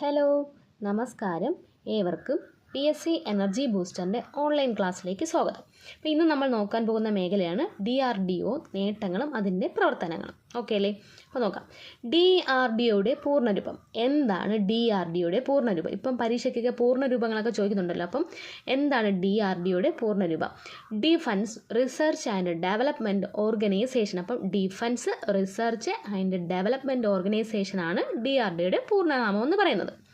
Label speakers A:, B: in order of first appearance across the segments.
A: Hello നമസ്കാരം. ഏവർക്കും P S C energy ബൂസ്റ്ററിന്റെ ഓൺലൈൻ ക്ലാസ്സിലേക്ക് സ്വാഗതം. അപ്പോൾ ഇന്ന് നമ്മൾ നോക്കാൻ പോകുന്ന മേഖലയാണ് ഡി ആർ ഡി ഒ നേട്ടങ്ങളും അതിന്റെ പ്രവർത്തനങ്ങളും. ഓക്കെ അല്ലേ? അപ്പോൾ നോക്കാം. ഡി ആർ ഡി ഒയുടെ പൂർണരൂപം. എന്താണ് ഡി ആർ ഡി ഒയുടെ പൂർണരൂപം? ഇപ്പം പരീക്ഷയ്ക്കൊക്കെ പൂർണരൂപങ്ങളൊക്കെ ചോദിക്കുന്നുണ്ടല്ലോ. അപ്പം എന്താണ് ഡി ആർ ഡി ഒയുടെ പൂർണരൂപം? Defence research and development organisation. അപ്പം ഡിഫൻസ് റിസർച്ച് ആൻഡ് ഡെവലപ്മെന്റ് ഓർഗനൈസേഷനാണ് ഡി ആർ ഡി ഒയുടെ പൂർണനാമം എന്ന് പറയുന്നത്.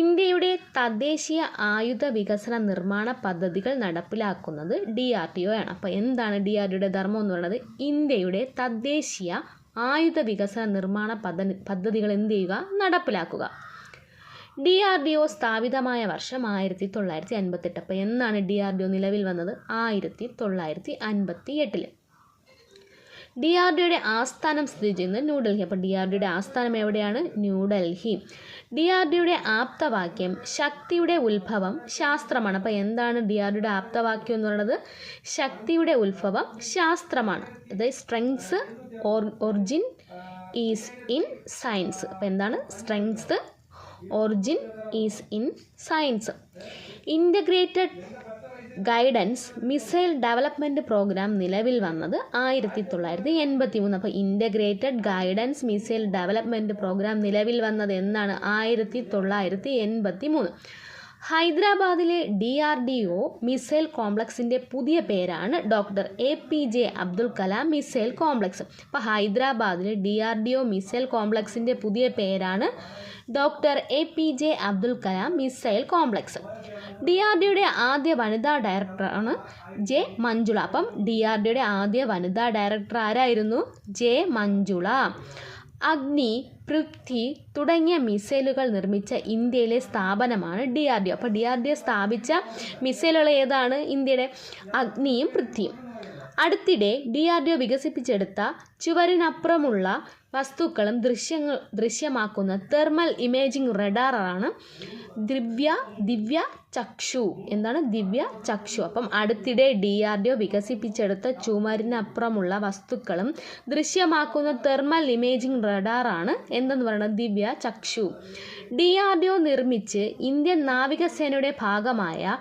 A: ഇന്ത്യയുടെ തദ്ദേശീയ ആയുധ വികസന നിർമ്മാണ പദ്ധതികൾ നടപ്പിലാക്കുന്നത് ഡി ആർ ഡി ഒ ആണ്. അപ്പോൾ എന്താണ് ഡി ആർ ഡിയുടെ ധർമ്മം എന്ന് പറയുന്നത് ഇന്ത്യയുടെ തദ്ദേശീയ ആയുധ വികസന നിർമ്മാണ പദ്ധതി പദ്ധതികൾ എന്ത് ചെയ്യുക? നടപ്പിലാക്കുക. ഡി ആർ ഡി ഒ സ്ഥാപിതമായ വർഷം ആയിരത്തി തൊള്ളായിരത്തി അൻപത്തെട്ട് അപ്പോൾ എന്നാണ് ഡി ആർ ഡി ഒ നിലവിൽ വന്നത്? ആയിരത്തി തൊള്ളായിരത്തി അൻപത്തി എട്ടിൽ ഡി ആർ ഡിയുടെ ആസ്ഥാനം സ്ഥിതി ചെയ്യുന്നത് ന്യൂഡൽഹി അപ്പോൾ ഡി ആർ ഡിയുടെ ആസ്ഥാനം എവിടെയാണ്? ന്യൂഡൽഹി ഡി ആർ ഡിയുടെ ആപ്തവാക്യം ശക്തിയുടെ ഉത്ഭവം ശാസ്ത്രമാണ്. അപ്പോൾ എന്താണ് ഡി ആർ ഡിയുടെ ആപ്തവാക്യം എന്ന് പറയുന്നത്? ശക്തിയുടെ ഉത്ഭവം ശാസ്ത്രമാണ്. അതായത് strength or origin is in science അപ്പോൾ എന്താണ്? Strength origin is in science integrated guidance missile development programme നിലവിൽ വന്നത് ആയിരത്തി തൊള്ളായിരത്തി എൺപത്തി മൂന്ന് അപ്പോൾ integrated guidance missile development programme നിലവിൽ വന്നത് എന്നാണ് ആയിരത്തി തൊള്ളായിരത്തി എൺപത്തി മൂന്ന് ഹൈദരാബാദിലെ D R D O missile കോംപ്ലക്സിന്റെ പുതിയ പേരാണ് doctor A P J Abdul Kalam missile complex അപ്പോൾ ഹൈദരാബാദിലെ D R D O missile കോംപ്ലക്സിന്റെ പുതിയ പേരാണ് doctor A P J Abdul Kalam missile complex. D R ഡിയുടെ ആദ്യ വനിതാ ഡയറക്ടറാണ് ജെ മഞ്ജുള. അപ്പം ഡി ആർ ഡിയുടെ ആദ്യ വനിതാ ഡയറക്ടർ ആരായിരുന്നു? ജെ മഞ്ജുള. അഗ്നി പൃഥ്വി തുടങ്ങിയ മിസൈലുകൾ നിർമ്മിച്ച ഇന്ത്യയിലെ സ്ഥാപനമാണ് ഡി ആർ ഡി ഒ അപ്പോൾ ഡി ആർ ഡി ഒ സ്ഥാപിച്ച മിസൈലുകൾ ഏതാണ്? ഇന്ത്യയുടെ അഗ്നിയും പൃഥ്വിയും. അടുത്തിടെ ഡി ആർ ഡി ഒ വികസിപ്പിച്ചെടുത്ത ചുവരിനപ്പുറമുള്ള വസ്തുക്കളും ദൃശ്യങ്ങൾ ദൃശ്യമാക്കുന്ന തെർമൽ ഇമേജിംഗ് റഡാറാണ് ദിവ്യ ദിവ്യ ചക്ഷു. എന്താണ് ദിവ്യ ചക്ഷു? അപ്പം അടുത്തിടെ ഡി ആർ ഡി ഒ വികസിപ്പിച്ചെടുത്ത ചുമരിനപ്പുറമുള്ള വസ്തുക്കളും ദൃശ്യമാക്കുന്ന തെർമൽ ഇമേജിംഗ് റഡാറാണ് എന്തെന്ന് പറയുന്നത് Divya Chakshu. D R D O നിർമ്മിച്ച് ഇന്ത്യൻ നാവികസേനയുടെ ഭാഗമായ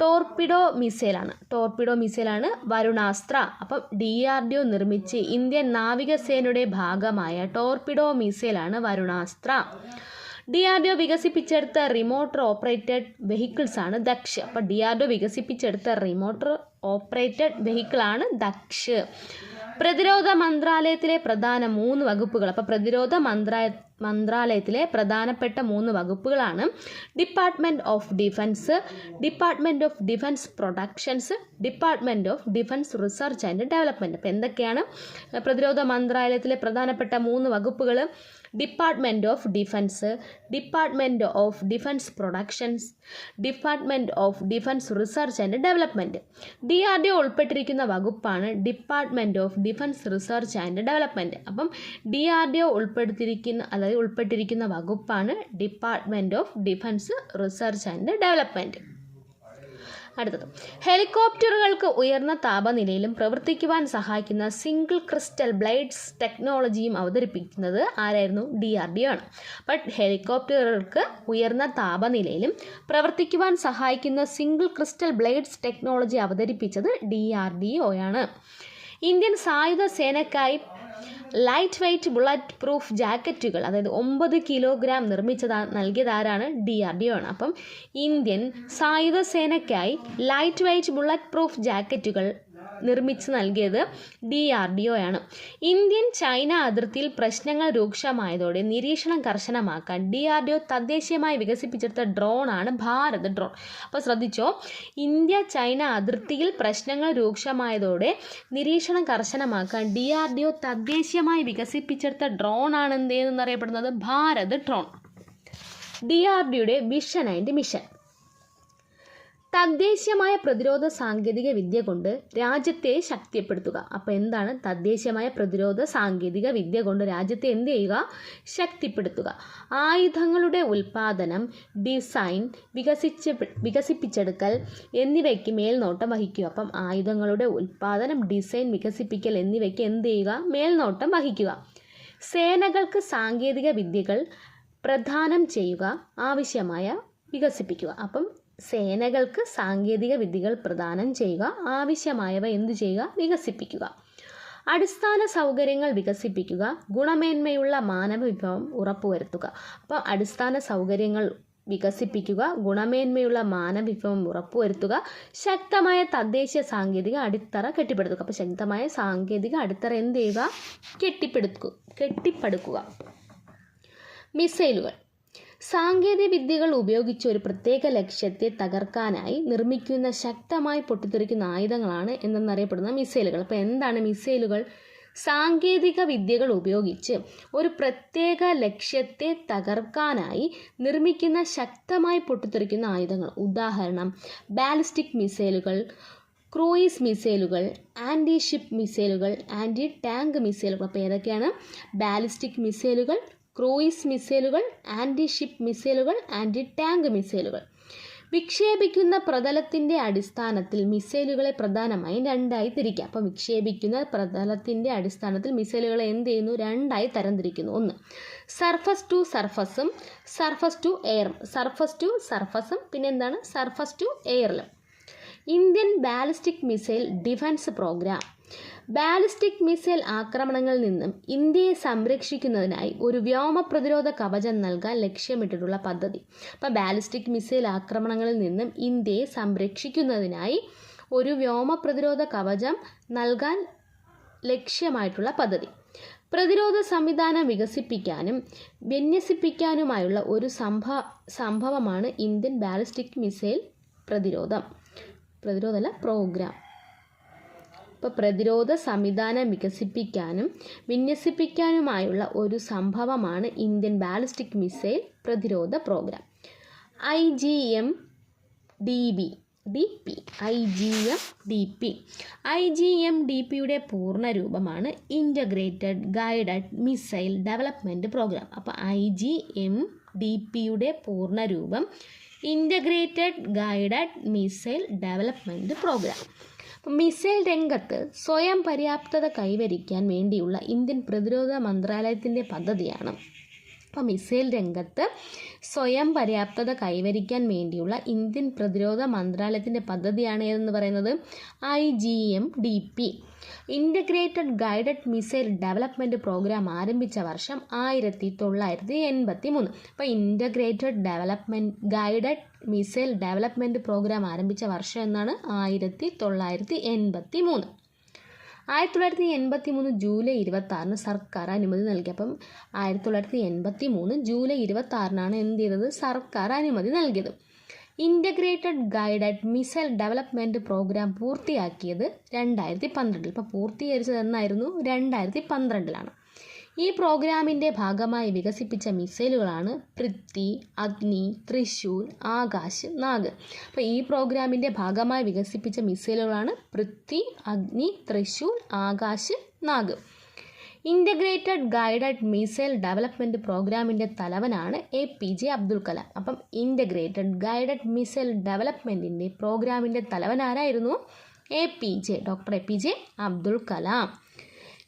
A: ടോർപിഡോ മിസൈലാണ്. ടോർപിഡോ മിസൈലാണ് വരുണാസ്ത്ര. അപ്പം ഡി ആർ ഡി ഒ നിർമ്മിച്ച് ഇന്ത്യൻ നാവികസേനയുടെ ഭാഗമായ torpedo മിസൈലാണ് Varunastra. D R D O വികസിപ്പിച്ചെടുത്ത റിമോട്ട് ഓപ്പറേറ്റഡ് വെഹിക്കിൾസ് ആണ് ദക്ഷ്. അപ്പം ഡി ആർ ഡി ഒ വികസിപ്പിച്ചെടുത്ത റിമോട്ട് ഓപ്പറേറ്റഡ് വെഹിക്കിളാണ് ദക്ഷ്. പ്രതിരോധ മന്ത്രാലയത്തിലെ പ്രധാന മൂന്ന് വകുപ്പുകൾ. അപ്പോൾ പ്രതിരോധ മന്ത്രാലയ മന്ത്രാലയത്തിലെ പ്രധാനപ്പെട്ട മൂന്ന് വകുപ്പുകളാണ്. Department of defence department of defence productions department of defence research and development അപ്പോൾ എന്തൊക്കെയാണ്? പ്രതിരോധ മന്ത്രാലയത്തിലെ പ്രധാനപ്പെട്ട മൂന്ന് വകുപ്പുകൾ department of defence department of defence productions department of defence research and development D R D ഉൾപ്പെട്ടിരിക്കുന്ന വകുപ്പാണ് department of defence research and development അപ്പം ഡി ആർ ഡി ഉൾപ്പെടുത്തിയിരിക്കുന്ന അതായത് ഉൾപ്പെട്ടിരിക്കുന്ന വകുപ്പാണ് department of defence research and development അടുത്തത്. ഹെലികോപ്റ്ററുകൾക്ക് ഉയർന്ന താപനിലയിലും പ്രവർത്തിക്കുവാൻ സഹായിക്കുന്ന സിംഗിൾ ക്രിസ്റ്റൽ ബ്ലേഡ്സ് ടെക്നോളജിയും അവതരിപ്പിക്കുന്നത് ആരായിരുന്നു? ഡി ആർ ഡി ആണ്. ബട്ട് ഹെലികോപ്റ്ററുകൾക്ക് ഉയർന്ന താപനിലയിലും പ്രവർത്തിക്കുവാൻ സഹായിക്കുന്ന സിംഗിൾ ക്രിസ്റ്റൽ ബ്ലേഡ്സ് ടെക്നോളജി അവതരിപ്പിച്ചത് ഡി ആർ ഡി ഒയാണ് ഇന്ത്യൻ സായുധ സേനയ്ക്കായി ലൈറ്റ് വെയ്റ്റ് ബുള്ളറ്റ് പ്രൂഫ് ജാക്കറ്റുകൾ അതായത് ഒമ്പത് കിലോഗ്രാം നിർമ്മിച്ചതാ നൽകിയതാരാണ് ഡി ആർ ഡി ഒ ആണ്. അപ്പം ഇന്ത്യൻ സായുധ സേനയ്ക്കായി ലൈറ്റ് വെയ്റ്റ് ബുള്ളറ്റ് പ്രൂഫ് ജാക്കറ്റുകൾ നിർമ്മിച്ച് നൽകിയത് ഡി ആർ ഡി ഒ ആണ്. ഇന്ത്യൻ ചൈന അതിർത്തിയിൽ പ്രശ്നങ്ങൾ രൂക്ഷമായതോടെ നിരീക്ഷണം കർശനമാക്കാൻ ഡി ആർ ഡി ഒ തദ്ദേശീയമായി വികസിപ്പിച്ചെടുത്ത ഡ്രോണാണ് ഭാരത് ഡ്രോൺ അപ്പോൾ ശ്രദ്ധിച്ചോ ഇന്ത്യ ചൈന അതിർത്തിയിൽ പ്രശ്നങ്ങൾ രൂക്ഷമായതോടെ നിരീക്ഷണം കർശനമാക്കാൻ ഡി ആർ ഡി ഒ തദ്ദേശീയമായി വികസിപ്പിച്ചെടുത്ത ഡ്രോണാണ് എന്തേന്നറിയപ്പെടുന്നത്? ഭാരത് ഡ്രോൺ ഡി ആർ ഡിയുടെ വിഷൻ ആൻഡ് മിഷൻ തദ്ദേശീയമായ പ്രതിരോധ സാങ്കേതിക വിദ്യ കൊണ്ട് രാജ്യത്തെ ശക്തിപ്പെടുത്തുക. അപ്പോൾ എന്താണ്? തദ്ദേശീയമായ പ്രതിരോധ സാങ്കേതിക വിദ്യ കൊണ്ട് രാജ്യത്തെ എന്ത് ചെയ്യുക? ശക്തിപ്പെടുത്തുക. ആയുധങ്ങളുടെ ഉൽപാദനം ഡിസൈൻ വികസിച്ച് വികസിപ്പിച്ചെടുക്കൽ എന്നിവയ്ക്ക് മേൽനോട്ടം വഹിക്കുക. അപ്പം ആയുധങ്ങളുടെ ഉൽപാദനം ഡിസൈൻ വികസിപ്പിക്കൽ എന്നിവയ്ക്ക് എന്ത് ചെയ്യുക? മേൽനോട്ടം വഹിക്കുക. സേനകൾക്ക് സാങ്കേതിക വിദ്യകൾ പ്രദാനം ചെയ്യുക ആവശ്യമായ വികസിപ്പിക്കുക. അപ്പം സേനകൾക്ക് സാങ്കേതിക വിദ്യകൾ പ്രദാനം ചെയ്യുക ആവശ്യമായവ എന്തു ചെയ്യുക? വികസിപ്പിക്കുക. അടിസ്ഥാന സൗകര്യങ്ങൾ വികസിപ്പിക്കുക ഗുണമേന്മയുള്ള മാനവ വിഭവം ഉറപ്പുവരുത്തുക. അപ്പോൾ അടിസ്ഥാന സൗകര്യങ്ങൾ വികസിപ്പിക്കുക ഗുണമേന്മയുള്ള മാനവ വിഭവം ഉറപ്പുവരുത്തുക ശക്തമായ തദ്ദേശീയ സാങ്കേതിക അടിത്തറ കെട്ടിപ്പടുത്തുക അപ്പോൾ ശക്തമായ സാങ്കേതിക അടിത്തറ എന്ത് ചെയ്യുക? കെട്ടിപ്പടുക്കുക കെട്ടിപ്പടുക്കുക. മിസൈലുകൾ. സാങ്കേതിക വിദ്യകൾ ഉപയോഗിച്ച് ഒരു പ്രത്യേക ലക്ഷ്യത്തെ തകർക്കാനായി നിർമ്മിക്കുന്ന ശക്തമായി പൊട്ടിത്തെറിക്കുന്ന ആയുധങ്ങളാണ് എന്നറിയപ്പെടുന്ന മിസൈലുകൾ. അപ്പോൾ എന്താണ് മിസൈലുകൾ? സാങ്കേതിക വിദ്യകൾ ഉപയോഗിച്ച് ഒരു പ്രത്യേക ലക്ഷ്യത്തെ തകർക്കാനായി നിർമ്മിക്കുന്ന ശക്തമായി പൊട്ടിത്തെറിക്കുന്ന ആയുധങ്ങൾ. ഉദാഹരണം ബാലിസ്റ്റിക് മിസൈലുകൾ ക്രൂയിസ് മിസൈലുകൾ ആന്റി ഷിപ്പ് മിസൈലുകൾ ആന്റി ടാങ്ക് മിസൈലുകൾ. അപ്പോൾ ഏതൊക്കെയാണ്? ബാലിസ്റ്റിക് മിസൈലുകൾ ക്രൂയിസ് മിസൈലുകൾ ആന്റി ഷിപ്പ് മിസൈലുകൾ ആന്റി ടാങ്ക് മിസൈലുകൾ. വിക്ഷേപിക്കുന്ന പ്രതലത്തിന്റെ അടിസ്ഥാനത്തിൽ മിസൈലുകളെ പ്രധാനമായും രണ്ടായി തിരിക്കാം. അപ്പോൾ വിക്ഷേപിക്കുന്ന പ്രതലത്തിന്റെ അടിസ്ഥാനത്തിൽ മിസൈലുകളെ എന്ത് ചെയ്യുന്നു? രണ്ടായി തരംതിരിക്കുന്നു. ഒന്ന് സർഫസ് ടു സർഫസും സർഫസ് ടു എയറും. സർഫസ് ടു സർഫസും പിന്നെ എന്താണ് surface to എയറിലും. Indian ballistic missile defence programme. Ballistic missile ആക്രമണങ്ങളിൽ നിന്നും ഇന്ത്യയെ സംരക്ഷിക്കുന്നതിനായി ഒരു വ്യോമ പ്രതിരോധ കവചം നൽകാൻ ലക്ഷ്യമിട്ടിട്ടുള്ള പദ്ധതി. അപ്പോൾ ബാലിസ്റ്റിക് മിസൈൽ ആക്രമണങ്ങളിൽ നിന്നും ഇന്ത്യയെ സംരക്ഷിക്കുന്നതിനായി ഒരു വ്യോമ പ്രതിരോധ കവചം നൽകാൻ ലക്ഷ്യമായിട്ടുള്ള പദ്ധതി. പ്രതിരോധ സംവിധാനം വികസിപ്പിക്കാനും വിന്യസിപ്പിക്കാനുമായുള്ള ഒരു സംഭ സംഭവമാണ് ഇന്ത്യൻ ബാലിസ്റ്റിക് മിസൈൽ പ്രതിരോധം. പ്രതിരോധമല്ല പ്രോഗ്രാം ഇപ്പോൾ പ്രതിരോധ സംവിധാനം വികസിപ്പിക്കാനും വിന്യസിപ്പിക്കാനുമായുള്ള ഒരു സംഭവമാണ് ഇന്ത്യൻ ബാലിസ്റ്റിക് മിസൈൽ പ്രതിരോധ programme I G M D B D P I G M D P I G M D പിയുടെ പൂർണ രൂപമാണ് integrated guided missile development programme അപ്പോൾ ഐ ജി എം ഡി പിയുടെ പൂർണ രൂപം integrated guided missile development programme missile രംഗത്ത് സ്വയം പര്യാപ്തത കൈവരിക്കാൻ വേണ്ടിയുള്ള ഇന്ത്യൻ പ്രതിരോധ മന്ത്രാലയത്തിന്റെ പദ്ധതിയാണ്. അപ്പോൾ മിസൈൽ രംഗത്ത് സ്വയം പര്യാപ്തത കൈവരിക്കാൻ വേണ്ടിയുള്ള ഇന്ത്യൻ പ്രതിരോധ മന്ത്രാലയത്തിന്റെ പദ്ധതിയാണ് ഏതെന്ന് പറയുന്നത്? I G M D P integrated guided missile development programme ആരംഭിച്ച വർഷം ആയിരത്തി തൊള്ളായിരത്തി എൺപത്തി മൂന്ന് അപ്പോൾ integrated development guided missile development programme ആരംഭിച്ച വർഷം എന്നാണ് ആയിരത്തി തൊള്ളായിരത്തി എൺപത്തി മൂന്ന് ആയിരത്തി തൊള്ളായിരത്തി എൺപത്തി മൂന്ന് ജൂലൈ ഇരുപത്തി ആറിന് സർക്കാർ അനുമതി നൽകി. അപ്പം ആയിരത്തി തൊള്ളായിരത്തി എൺപത്തി മൂന്ന് ജൂലൈ ഇരുപത്തി ആറിനാണ് എന്ത് ചെയ്തത്? സർക്കാർ അനുമതി നൽകിയത്. Integrated guided missile development programme പൂർത്തിയാക്കിയത് രണ്ടായിരത്തി പന്ത്രണ്ടിൽ ഇപ്പോൾ പൂർത്തീകരിച്ചത് എന്നായിരുന്നു രണ്ടായിരത്തി പന്ത്രണ്ടിലാണ് ഈ പ്രോഗ്രാമിന്റെ ഭാഗമായി വികസിപ്പിച്ച മിസൈലുകളാണ് പൃഥ്വി അഗ്നി തൃശൂൽ ആകാശ് നാഗ്. അപ്പോൾ ഈ പ്രോഗ്രാമിന്റെ ഭാഗമായി വികസിപ്പിച്ച മിസൈലുകളാണ് Prithvi Agni Trishul Akash Nag. Integrated guided missile development പ്രോഗ്രാമിന്റെ തലവനാണ് A P J Abdul Kalam അപ്പം ഇന്റഗ്രേറ്റഡ് ഗൈഡഡ് മിസൈൽ ഡെവലപ്മെന്റിന്റെ പ്രോഗ്രാമിന്റെ തലവനാരായിരുന്നു A P J doctor A P J Abdul Kalam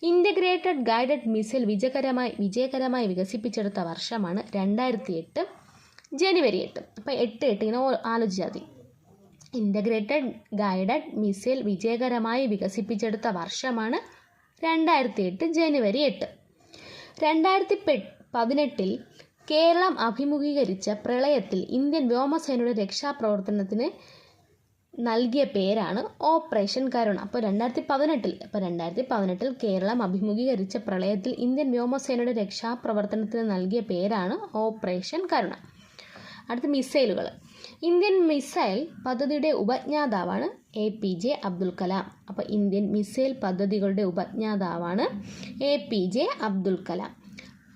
A: integrated guided missile വിജയകരമായി വിജയകരമായി വികസിപ്പിച്ചെടുത്ത വർഷമാണ് രണ്ടായിരത്തി എട്ട് ജനുവരി എട്ട്. അപ്പോൾ എട്ട് എട്ട് ഇങ്ങനെ ആലോചിച്ചാൽ മതി. ഇന്റഗ്രേറ്റഡ് ഗൈഡഡ് മിസൈൽ വിജയകരമായി വികസിപ്പിച്ചെടുത്ത വർഷമാണ് രണ്ടായിരത്തി എട്ട് ജനുവരി എട്ട്. രണ്ടായിരത്തി പെ പതിനെട്ടിൽ കേരളം അഭിമുഖീകരിച്ച പ്രളയത്തിൽ ഇന്ത്യൻ വ്യോമസേനയുടെ രക്ഷാപ്രവർത്തനത്തിന് നൽകിയ പേരാണ് ഓപ്പറേഷൻ കരുണ. അപ്പോൾ രണ്ടായിരത്തി പതിനെട്ടിൽ അപ്പോൾ രണ്ടായിരത്തി പതിനെട്ടിൽ കേരളം അഭിമുഖീകരിച്ച പ്രളയത്തിൽ ഇന്ത്യൻ വ്യോമസേനയുടെ രക്ഷാപ്രവർത്തനത്തിന് നൽകിയ പേരാണ് ഓപ്പറേഷൻ കരുണ. അടുത്ത മിസൈലുകൾ. ഇന്ത്യൻ മിസൈൽ പദ്ധതിയുടെ ഉപജ്ഞാതാവാണ് A P J Abdul Kalam. അപ്പോൾ ഇന്ത്യൻ മിസൈൽ പദ്ധതികളുടെ ഉപജ്ഞാതാവാണ് A P J Abdul Kalam.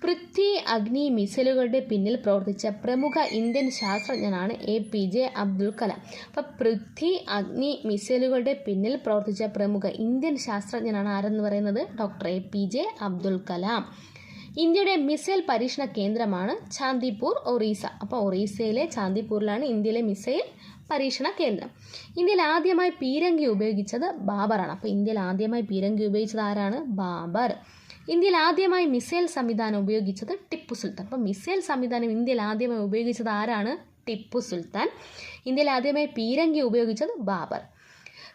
A: Prithvi Agni മിസൈലുകളുടെ പിന്നിൽ പ്രവർത്തിച്ച പ്രമുഖ ഇന്ത്യൻ ശാസ്ത്രജ്ഞനാണ് A P J Abdul Kalam. അപ്പോൾ പൃഥ്വി അഗ്നി മിസൈലുകളുടെ പിന്നിൽ പ്രവർത്തിച്ച പ്രമുഖ ഇന്ത്യൻ ശാസ്ത്രജ്ഞനാണ് ആരെന്ന് പറയുന്നത്? Doctor A P J Abdul Kalam. ഇന്ത്യയുടെ മിസൈൽ പരീക്ഷണ കേന്ദ്രമാണ് ചാന്ദിപൂർ ഒറീസ. അപ്പോൾ ഒറീസയിലെ ചാന്ദിപൂരിലാണ് ഇന്ത്യയിലെ മിസൈൽ പരീക്ഷണ കേന്ദ്രം. ഇന്ത്യയിൽ ആദ്യമായി പീരങ്കി ഉപയോഗിച്ചത് ബാബറാണ്. അപ്പോൾ ഇന്ത്യയിൽ ആദ്യമായി പീരങ്കി ഉപയോഗിച്ചത് ആരാണ്? ബാബർ. ഇന്ത്യയിൽ ആദ്യമായി മിസൈൽ സംവിധാനം ഉപയോഗിച്ചത് ടിപ്പു സുൽത്താൻ. അപ്പോൾ മിസൈൽ സംവിധാനം ഇന്ത്യയിൽ ആദ്യമായി ഉപയോഗിച്ചത് ആരാണ്? ടിപ്പു സുൽത്താൻ. ഇന്ത്യയിൽ ആദ്യമായി പീരങ്കി ഉപയോഗിച്ചത് ബാബർ.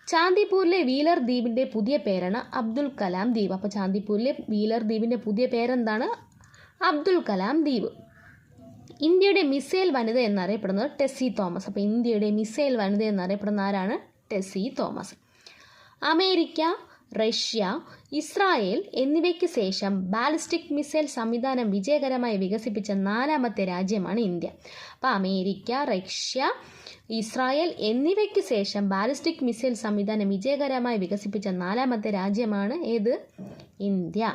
A: ചാന്ദിപ്പൂരിലെ വീലർ ദ്വീപിന്റെ പുതിയ പേരാണ് അബ്ദുൽ കലാം ദ്വീപ്. അപ്പോൾ ചാന്ദിപ്പൂരിലെ വീലർ ദ്വീപിന്റെ പുതിയ പേരെന്താണ്? അബ്ദുൽ കലാം ദ്വീപ്. ഇന്ത്യയുടെ മിസൈൽ വനിത എന്നറിയപ്പെടുന്നത് ടെസ്സി തോമസ്. അപ്പോൾ ഇന്ത്യയുടെ മിസൈൽ വനിത എന്നറിയപ്പെടുന്ന ആരാണ്? Tessy Thomas. America Russia Israel എന്നിവയ്ക്ക് ശേഷം ബാലിസ്റ്റിക് മിസൈൽ സംവിധാനം വിജയകരമായി വികസിപ്പിച്ച നാലാമത്തെ രാജ്യമാണ് ഇന്ത്യ. അപ്പോൾ അമേരിക്ക റഷ്യ ഇസ്രായേൽ എന്നിവയ്ക്ക് ശേഷം ബാലിസ്റ്റിക് മിസൈൽ സംവിധാനം വിജയകരമായി വികസിപ്പിച്ച നാലാമത്തെ രാജ്യമാണ് ഏത്? ഇന്ത്യ.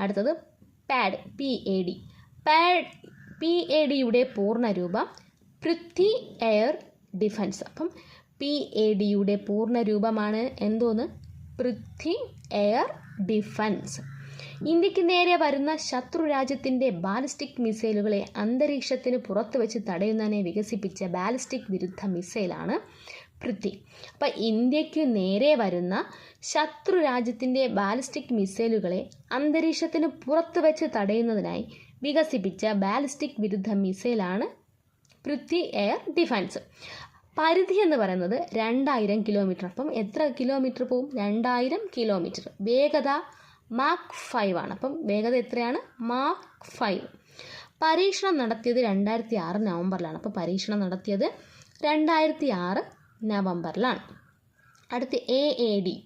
A: അടുത്തത് PAD P A D PAD P A ഡിയുടെ പൂർണരൂപം പൃഥ്വി എയർ ഡിഫൻസ്. അപ്പം പി എ ഡിയുടെ പൂർണരൂപമാണ് എന്തോന്ന്? Prithvi air defence. ഇന്ത്യയ്ക്ക് നേരെ വരുന്ന ശത്രു രാജ്യത്തിന്റെ ബാലിസ്റ്റിക് മിസൈലുകളെ അന്തരീക്ഷത്തിന് പുറത്ത് വെച്ച് തടയുന്നതിനെ വികസിപ്പിച്ച ബാലിസ്റ്റിക് വിരുദ്ധ മിസൈലാണ് പൃഥ്വി. അപ്പോൾ ഇന്ത്യയ്ക്ക് നേരെ വരുന്ന ശത്രു രാജ്യത്തിന്റെ ബാലിസ്റ്റിക് മിസൈലുകളെ അന്തരീക്ഷത്തിന് പുറത്ത് വെച്ച് തടയുന്നതിനായി വികസിപ്പിച്ച ബാലിസ്റ്റിക് വിരുദ്ധ മിസൈലാണ് പൃഥ്വി എയർ ഡിഫൻസ്. പരിധി എന്ന് പറയുന്നത് രണ്ടായിരം കിലോമീറ്റർ അപ്പം എത്ര കിലോമീറ്റർ പോവും? രണ്ടായിരം കിലോമീറ്റർ വേഗത മാർക്ക് ഫൈവ് ആണ്. അപ്പം വേഗത എത്രയാണ്? മാർക്ക് ഫൈവ് പരീക്ഷണം നടത്തിയത് രണ്ടായിരത്തി ആറ് നവംബറിലാണ്. അപ്പോൾ പരീക്ഷണം നടത്തിയത് രണ്ടായിരത്തി ആറ് നവംബറിലാണ്. അടുത്ത് A A D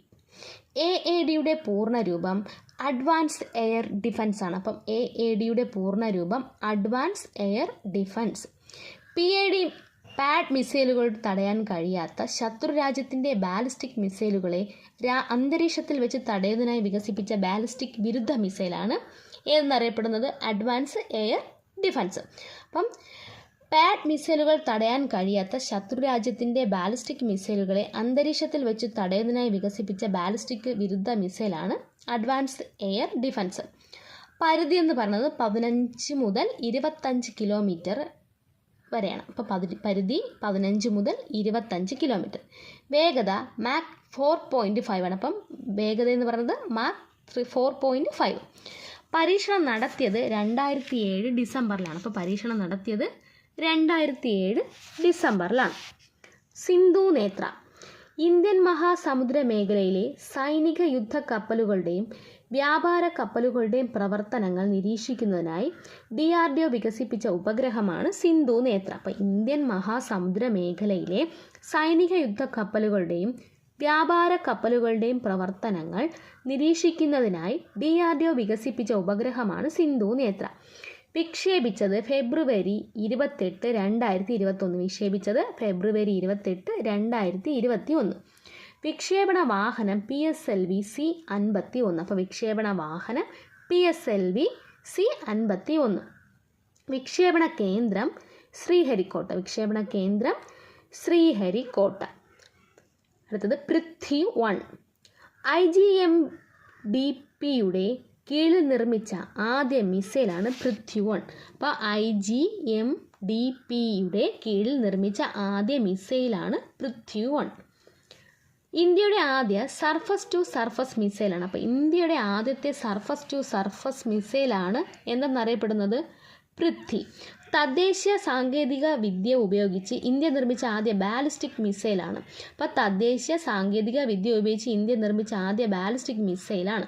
A: A A ഡിയുടെ പൂർണരൂപം അഡ്വാൻസ് എയർ ഡിഫൻസ് ആണ്. അപ്പം എ എ ഡിയുടെ പൂർണരൂപം advance air defence P A D PAD മിസൈലുകൾ തടയാൻ കഴിയാത്ത ശത്രു രാജ്യത്തിന്റെ ബാലിസ്റ്റിക് മിസൈലുകളെ അന്തരീക്ഷത്തിൽ വെച്ച് തടയുന്നതിനായി വികസിപ്പിച്ച ബാലിസ്റ്റിക് വിരുദ്ധ മിസൈലാണ് ഏതെന്നറിയപ്പെടുന്നത് അഡ്വാൻസ് എയർ ഡിഫൻസ്. അപ്പം പാഡ് മിസൈലുകൾ തടയാൻ കഴിയാത്ത ശത്രു രാജ്യത്തിന്റെ ബാലിസ്റ്റിക് മിസൈലുകളെ അന്തരീക്ഷത്തിൽ വെച്ച് തടയുന്നതിനായി വികസിപ്പിച്ച ബാലിസ്റ്റിക് വിരുദ്ധ മിസൈലാണ് അഡ്വാൻസ് എയർ ഡിഫൻസ്. പരിധി എന്ന് പറയുന്നത് പതിനഞ്ച് മുതൽ ഇരുപത്തഞ്ച് കിലോമീറ്റർ വരെയാണ്. അപ്പോൾ പതി പരിധി പതിനഞ്ച് മുതൽ ഇരുപത്തഞ്ച് കിലോമീറ്റർ വേഗത മാക് ഫോർ പോയിന്റ് ഫൈവ് ആണ്. അപ്പം വേഗത എന്ന് പറയുന്നത് Mach three four point five പരീക്ഷണം നടത്തിയത് രണ്ടായിരത്തി ഏഴ് ഡിസംബറിലാണ്. അപ്പോൾ പരീക്ഷണം നടത്തിയത് രണ്ടായിരത്തി ഏഴ് ഡിസംബറിലാണ്. സിന്ധു നേത്ര. ഇന്ത്യൻ മഹാസമുദ്ര മേഖലയിലെ സൈനിക യുദ്ധ കപ്പലുകളുടെയും വ്യാപാര കപ്പലുകളുടെയും പ്രവർത്തനങ്ങൾ നിരീക്ഷിക്കുന്നതിനായി ഡി ആർ ഡി ഒ വികസിപ്പിച്ച ഉപഗ്രഹമാണ് സിന്ധു നേത്ര. അപ്പോൾ ഇന്ത്യൻ മഹാസമുദ്ര മേഖലയിലെ സൈനിക യുദ്ധ കപ്പലുകളുടെയും വ്യാപാര കപ്പലുകളുടെയും പ്രവർത്തനങ്ങൾ നിരീക്ഷിക്കുന്നതിനായി ഡി ആർ ഡി ഒ വികസിപ്പിച്ച ഉപഗ്രഹമാണ് സിന്ധു നേത്ര. വിക്ഷേപിച്ചത് ഫെബ്രുവരി ഇരുപത്തെട്ട് രണ്ടായിരത്തി ഇരുപത്തൊന്ന്. വിക്ഷേപിച്ചത് ഫെബ്രുവരി ഇരുപത്തെട്ട് രണ്ടായിരത്തി ഇരുപത്തി ഒന്ന് വിക്ഷേപണ വാഹനം P S L V C അൻപത്തി ഒന്ന് അപ്പോൾ വിക്ഷേപണ വാഹനം P S L V C അൻപത്തി ഒന്ന് വിക്ഷേപണ കേന്ദ്രം ശ്രീഹരിക്കോട്ട. വിക്ഷേപണ കേന്ദ്രം ശ്രീഹരിക്കോട്ട. അടുത്തത് Prithvi one. I G M D പിയുടെ കീഴിൽ നിർമ്മിച്ച ആദ്യ മിസൈലാണ് പൃഥ്വി വൺ. അപ്പോൾ ഐ ജി എം ഡി പിയുടെ കീഴിൽ നിർമ്മിച്ച ആദ്യ മിസൈലാണ് പൃഥ്വി വൺ. ഇന്ത്യയുടെ ആദ്യ സർഫസ് ടു സർഫസ് മിസൈലാണ്. അപ്പോൾ ഇന്ത്യയുടെ ആദ്യത്തെ സർഫസ് ടു സർഫസ് മിസൈലാണ് എന്തെന്നറിയപ്പെടുന്നത്? പൃഥ്വി. തദ്ദേശീയ സാങ്കേതിക വിദ്യ ഉപയോഗിച്ച് ഇന്ത്യ നിർമ്മിച്ച ആദ്യ ബാലിസ്റ്റിക് മിസൈലാണ്. അപ്പോൾ തദ്ദേശീയ സാങ്കേതിക വിദ്യ ഉപയോഗിച്ച് ഇന്ത്യ നിർമ്മിച്ച ആദ്യ ബാലിസ്റ്റിക് മിസൈലാണ്.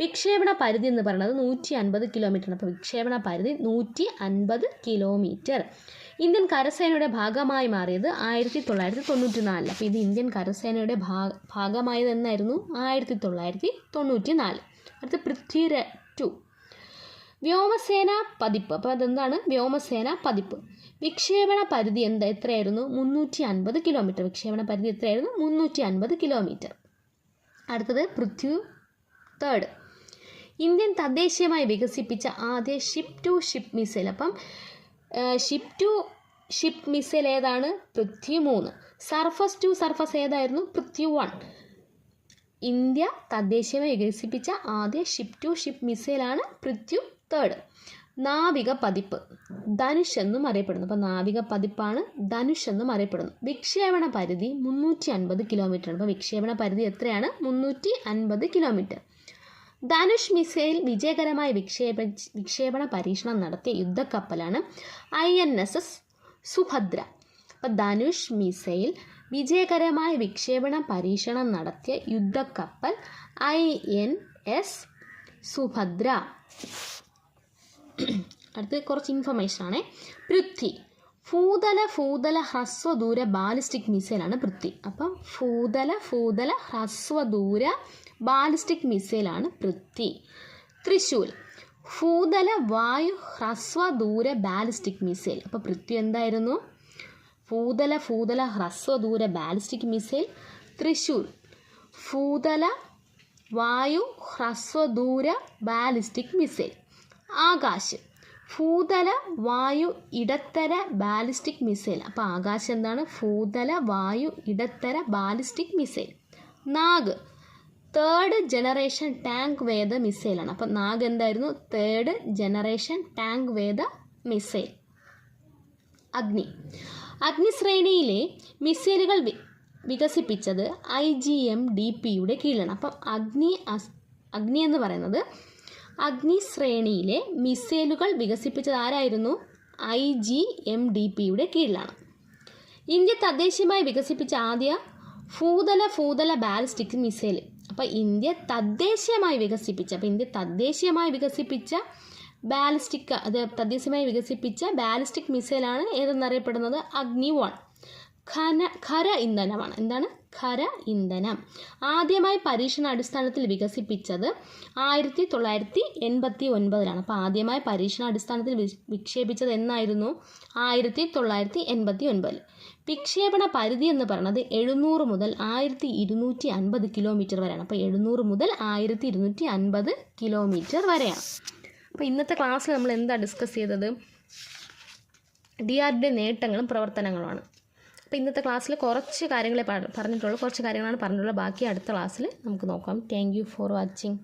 A: വിക്ഷേപണ പരിധി എന്ന് പറയുന്നത് നൂറ്റി അൻപത് കിലോമീറ്റർ അപ്പോൾ വിക്ഷേപണ പരിധി നൂറ്റി അൻപത് കിലോമീറ്റർ ഇന്ത്യൻ കരസേനയുടെ ഭാഗമായി മാറിയത് ആയിരത്തി തൊള്ളായിരത്തി തൊണ്ണൂറ്റി നാലിൽ അപ്പോൾ ഇത് ഇന്ത്യൻ കരസേനയുടെ ഭാ ഭാഗമായത് എന്നായിരുന്നു? ആയിരത്തി തൊള്ളായിരത്തി തൊണ്ണൂറ്റി നാല് അടുത്ത പൃഥ്വിര ടു. വ്യോമസേന പതിപ്പ്. അപ്പോൾ അതെന്താണ്? വ്യോമസേന പതിപ്പ്. വിക്ഷേപണ പരിധി എന്താ? എത്രയായിരുന്നു? മുന്നൂറ്റി അൻപത് കിലോമീറ്റർ വിക്ഷേപണ പരിധി എത്രയായിരുന്നു? മുന്നൂറ്റി അൻപത് കിലോമീറ്റർ അടുത്തത് പൃഥ്വി തേർഡ്. ഇന്ത്യൻ തദ്ദേശീയമായി വികസിപ്പിച്ച ആദ്യ ഷിപ്പ് ടു ഷിപ്പ് മിസൈൽ അപ്പം ഷിപ്പ് ടു ഷിപ്പ് മിസൈൽ ഏതാണ്? പൃഥ്വി മൂന്ന്. സർഫസ് ടു സർഫസ് ഏതായിരുന്നു? പൃഥ്വി വൺ ഇന്ത്യ തദ്ദേശീയമായി വികസിപ്പിച്ച ആദ്യ ഷിപ്പ് ടു ഷിപ്പ് മിസൈലാണ് പൃഥ്വി തേർഡ് നാവിക പതിപ്പ്. ധനുഷ് എന്നും അറിയപ്പെടുന്നു. അപ്പോൾ നാവിക പതിപ്പാണ് ധനുഷ് എന്നും അറിയപ്പെടുന്നു. വിക്ഷേപണ പരിധി മുന്നൂറ്റി അൻപത് കിലോമീറ്റർ ആണ്. അപ്പോൾ വിക്ഷേപണ പരിധി എത്രയാണ്? മുന്നൂറ്റി അൻപത് കിലോമീറ്റർ ധനുഷ് മിസൈൽ വിജയകരമായി വിക്ഷേപ വിക്ഷേപണ പരീക്ഷണം നടത്തിയ യുദ്ധക്കപ്പലാണ് I N S S Subhadra. അപ്പം ധനുഷ് മിസൈൽ വിജയകരമായി വിക്ഷേപണ പരീക്ഷണം നടത്തിയ യുദ്ധക്കപ്പൽ ഐ എൻ എസ് സുഭദ്ര. അടുത്ത് കുറച്ച് ഇൻഫർമേഷൻ ആണ്. പൃഥ്വി. ഭൂതല ഭൂതല ഹ്രസ്വദൂര ബാലിസ്റ്റിക് മിസൈലാണ് പൃഥ്വി. അപ്പം ഭൂതല ഭൂതല ഹ്രസ്വദൂര ബാലിസ്റ്റിക് മിസൈലാണ് പൃഥ്വി. തൃശൂൽ ഭൂതല വായു ഹ്രസ്വ ദൂര ബാലിസ്റ്റിക് മിസൈൽ. അപ്പോൾ പൃഥ്വി എന്തായിരുന്നു? ഭൂതല ഭൂതല ഹ്രസ്വ ദൂര ബാലിസ്റ്റിക് മിസൈൽ. തൃശൂർ. ഭൂതല വായു ഹ്രസ്വ ദൂര ബാലിസ്റ്റിക് മിസൈൽ. ആകാശ്. ഭൂതല വായു ഇടത്തര ബാലിസ്റ്റിക് മിസൈൽ. അപ്പോൾ ആകാശം എന്താണ്? ഭൂതല വായു ഇടത്തര ballistic missile. Nag. Third generation tank വേദ മിസൈലാണ് അപ്പം നാഗ് എന്തായിരുന്നു? തേർഡ് ജനറേഷൻ ടാങ്ക് വേദ മിസൈൽ അഗ്നി. അഗ്നിശ്രേണിയിലെ മിസൈലുകൾ വി വികസിപ്പിച്ചത് ഐ ജി എം ഡി പിയുടെ കീഴിലാണ്. അപ്പം അഗ്നി അഗ്നി എന്ന് പറയുന്നത് അഗ്നി ശ്രേണിയിലെ മിസൈലുകൾ വികസിപ്പിച്ചത് ആരായിരുന്നു? ഐ ജി എം ഡി പിയുടെ കീഴിലാണ്. ഇന്ത്യ തദ്ദേശീയമായി വികസിപ്പിച്ച ആദ്യ ഭൂതല ഭൂതല ബാലിസ്റ്റിക് മിസൈൽ അപ്പോൾ ഇന്ത്യ തദ്ദേശീയമായി വികസിപ്പിച്ച അപ്പോൾ ഇന്ത്യ തദ്ദേശീയമായി വികസിപ്പിച്ച ബാലിസ്റ്റിക് അത് തദ്ദേശീയമായി വികസിപ്പിച്ച ബാലിസ്റ്റിക് മിസൈലാണ് ഏതെന്നറിയപ്പെടുന്നത്? അഗ്നി വൺ ഖന ഖര ഇന്ധനമാണ്. എന്താണ്? ഖര ഇന്ധനം. ആദ്യമായി പരീക്ഷണാടിസ്ഥാനത്തിൽ വികസിപ്പിച്ചത് ആയിരത്തി തൊള്ളായിരത്തി എൺപത്തി ഒൻപതിലാണ് അപ്പോൾ ആദ്യമായി പരീക്ഷണാടിസ്ഥാനത്തിൽ അടിസ്ഥാനത്തിൽ വിക്ഷേപിച്ചത് എന്നായിരുന്നു? ആയിരത്തി തൊള്ളായിരത്തി എൺപത്തി ഒൻപതിൽ വിക്ഷേപണ പരിധി എന്ന് പറയുന്നത് എഴുന്നൂറ് മുതൽ ആയിരത്തി ഇരുന്നൂറ്റി അൻപത് കിലോമീറ്റർ വരെയാണ്. അപ്പോൾ എഴുന്നൂറ് മുതൽ ആയിരത്തി ഇരുന്നൂറ്റി അൻപത് കിലോമീറ്റർ വരെയാണ്. അപ്പോൾ ഇന്നത്തെ ക്ലാസ്സിൽ നമ്മൾ എന്താ ഡിസ്കസ് ചെയ്തത്? ഡി ആർ ഡി നേട്ടങ്ങളും പ്രവർത്തനങ്ങളുമാണ്. അപ്പോൾ ഇന്നത്തെ ക്ലാസ്സിൽ കുറച്ച് കാര്യങ്ങളെ പറഞ്ഞിട്ടുള്ളൂ. കുറച്ച് കാര്യങ്ങളാണ് പറഞ്ഞിട്ടുള്ളത്. ബാക്കി അടുത്ത ക്ലാസ്സിൽ നമുക്ക് നോക്കാം. Thank for watching